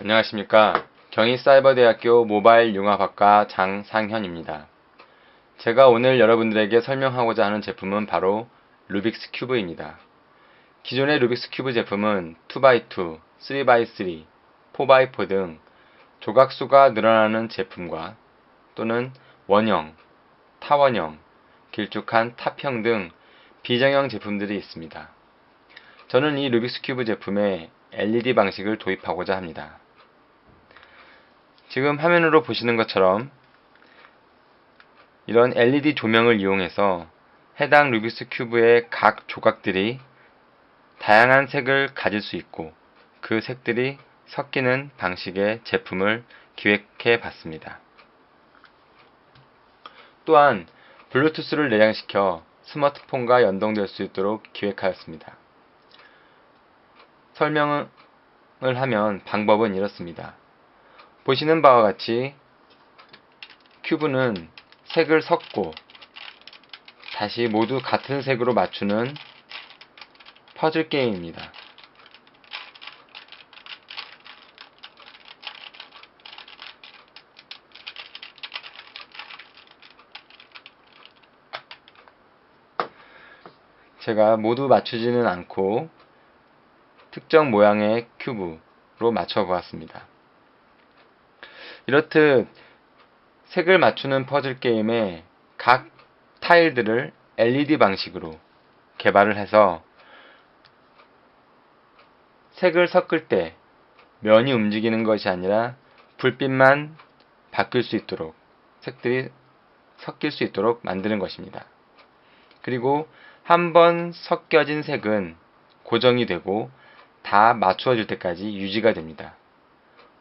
안녕하십니까. 경희사이버대학교 모바일 융합학과 장상현입니다. 제가 오늘 여러분들에게 설명하고자 하는 제품은 바로 루빅스 큐브입니다. 기존의 루빅스 큐브 제품은 2x2, 3x3, 4x4 등 조각수가 늘어나는 제품과 또는 원형, 타원형, 길쭉한 타평 등 비정형 제품들이 있습니다. 저는 이 루빅스 큐브 제품에 LED 방식을 도입하고자 합니다. 지금 화면으로 보시는 것처럼 이런 LED 조명을 이용해서 해당 루빅스 큐브의 각 조각들이 다양한 색을 가질 수 있고 그 색들이 섞이는 방식의 제품을 기획해 봤습니다. 또한 블루투스를 내장시켜 스마트폰과 연동될 수 있도록 기획하였습니다. 설명을 하면 방법은 이렇습니다. 보시는 바와 같이 큐브는 색을 섞고 다시 모두 같은 색으로 맞추는 퍼즐 게임입니다. 제가 모두 맞추지는 않고 특정 모양의 큐브로 맞춰 보았습니다. 이렇듯 색을 맞추는 퍼즐 게임의 각 타일들을 LED 방식으로 개발을 해서 색을 섞을 때 면이 움직이는 것이 아니라 불빛만 바뀔 수 있도록 색들이 섞일 수 있도록 만드는 것입니다. 그리고 한 번 섞여진 색은 고정이 되고 다 맞추어질 때까지 유지가 됩니다.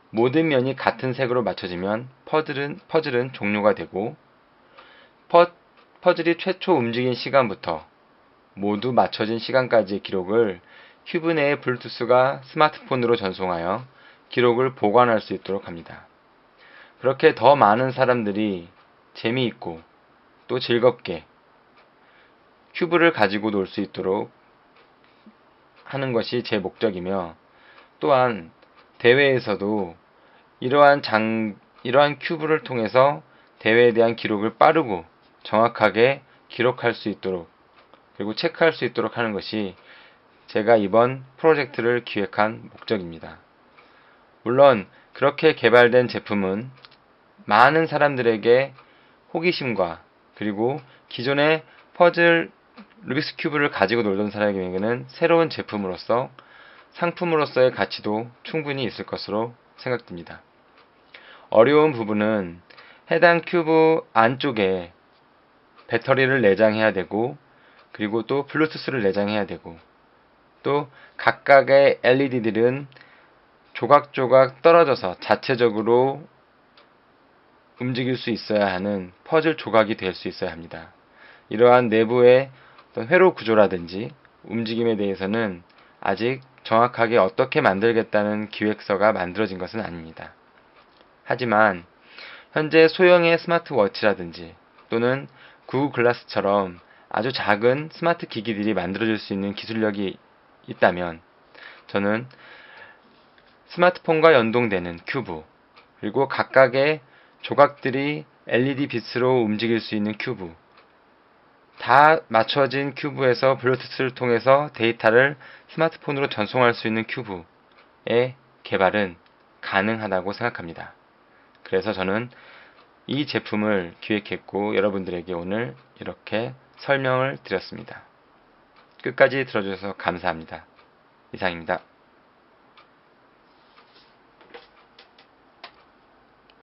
모든 면이 같은 색으로 맞춰지면 퍼즐은, 퍼즐은 종료가 되고 퍼, 퍼즐이 최초 움직인 시간부터 모두 맞춰진 시간까지의 기록을 큐브 내의 블루투스가 스마트폰으로 전송하여 기록을 보관할 수 있도록 합니다. 그렇게 더 많은 사람들이 재미있고 또 즐겁게 큐브를 가지고 놀 수 있도록 하는 것이 제 목적이며 또한 대회에서도 이러한 장, 이러한 큐브를 통해서 대회에 대한 기록을 빠르고 정확하게 기록할 수 있도록 그리고 체크할 수 있도록 하는 것이 제가 이번 프로젝트를 기획한 목적입니다. 물론 그렇게 개발된 제품은 많은 사람들에게 호기심과 그리고 기존의 퍼즐 루빅스 큐브를 가지고 놀던 사람에게는 새로운 제품으로서 상품으로서의 가치도 충분히 있을 것으로 생각됩니다. 어려운 부분은 해당 큐브 안쪽에 배터리를 내장해야 되고 그리고 또 블루투스를 내장해야 되고 또 각각의 LED들은 조각조각 떨어져서 자체적으로 움직일 수 있어야 하는 퍼즐 조각이 될 수 있어야 합니다. 이러한 내부의 회로 구조라든지 움직임에 대해서는 아직 정확하게 어떻게 만들겠다는 기획서가 만들어진 것은 아닙니다. 하지만 현재 소형의 스마트워치라든지 또는 구글 글라스처럼 아주 작은 스마트 기기들이 만들어질 수 있는 기술력이 있다면 저는 스마트폰과 연동되는 큐브 그리고 각각의 조각들이 LED 빛으로 움직일 수 있는 큐브 다 맞춰진 큐브에서 블루투스를 통해서 데이터를 스마트폰으로 전송할 수 있는 큐브의 개발은 가능하다고 생각합니다. 그래서 저는 이 제품을 기획했고 여러분들에게 오늘 이렇게 설명을 드렸습니다. 끝까지 들어주셔서 감사합니다. 이상입니다.